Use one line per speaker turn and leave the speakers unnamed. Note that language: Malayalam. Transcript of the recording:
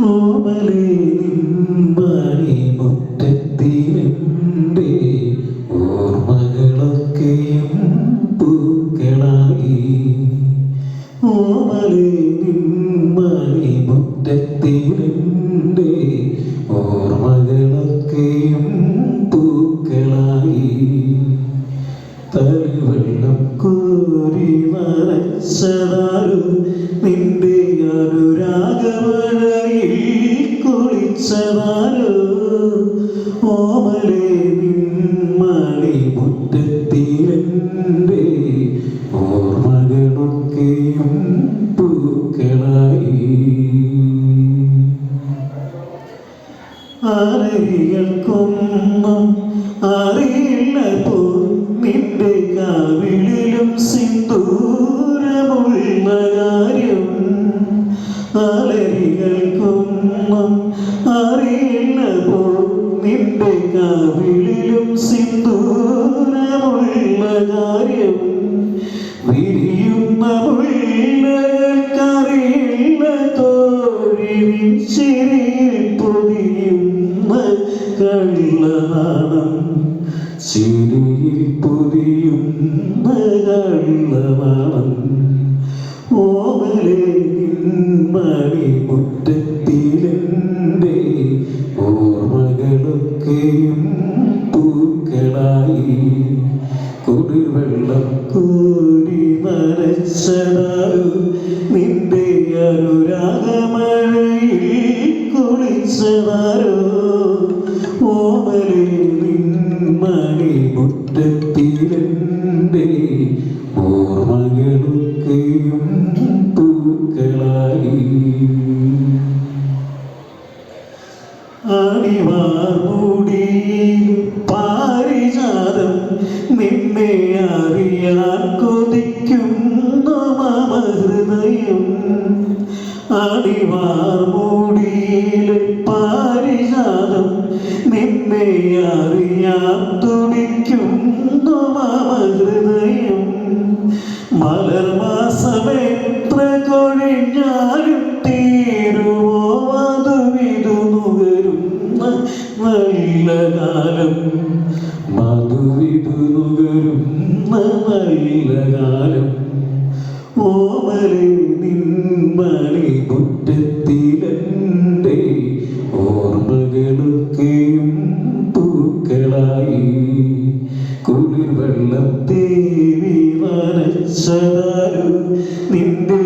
ഓമലേ നിമ്പാണി മുറ്റത്തിലെന്റെ ഓർമ്മകളൊക്കെയും പൂക്കളായി. ഓമലേ നിമ്പാണി കുളിച്ചതാരോ ഓമലേ നിന്മണി മുറ്റത്തിലെന്റെ ഓർമ്മകളൊക്കെയും പൂക്കളായി. ആരരികൾക്കൊന്നും അറിയില്ല പോ നിന്റെ കാവിളിലും സിന്ദൂരമുള്ള കാര്യം വിരിയുന്ന പൊതിയുന്ന കള്ളനാണം ചിരിയിൽ പൊതിയുന്ന കള്ളനാണം കുടിവെള്ളം കോരി നനച്ചതാരു നിന്റെ അനുരാഗമഴയിൽ കുളിച്ചതാരോ ഓമലേ അണിവാർമുടിയിൽ പാരിജാതം നിന്നെ അറിയാൻ കൊതിക്കുന്നു മമ ഹൃദയം അണിവാർമുടിയിൽ പാരിജാതം നിന്നെ അറിയാൻ തുടിക്കുന്നു നല്ല കാലം മധുവിതു നുകരുന്ന നല്ല കാലം ഓമലേ നിന്മണി മുറ്റത്തിലെന്റെ ഓർമ്മകളൊക്കെയും പൂക്കളായി. കുളിർ വെള്ളത്തെ നനച്ചതാരു നിന്റെ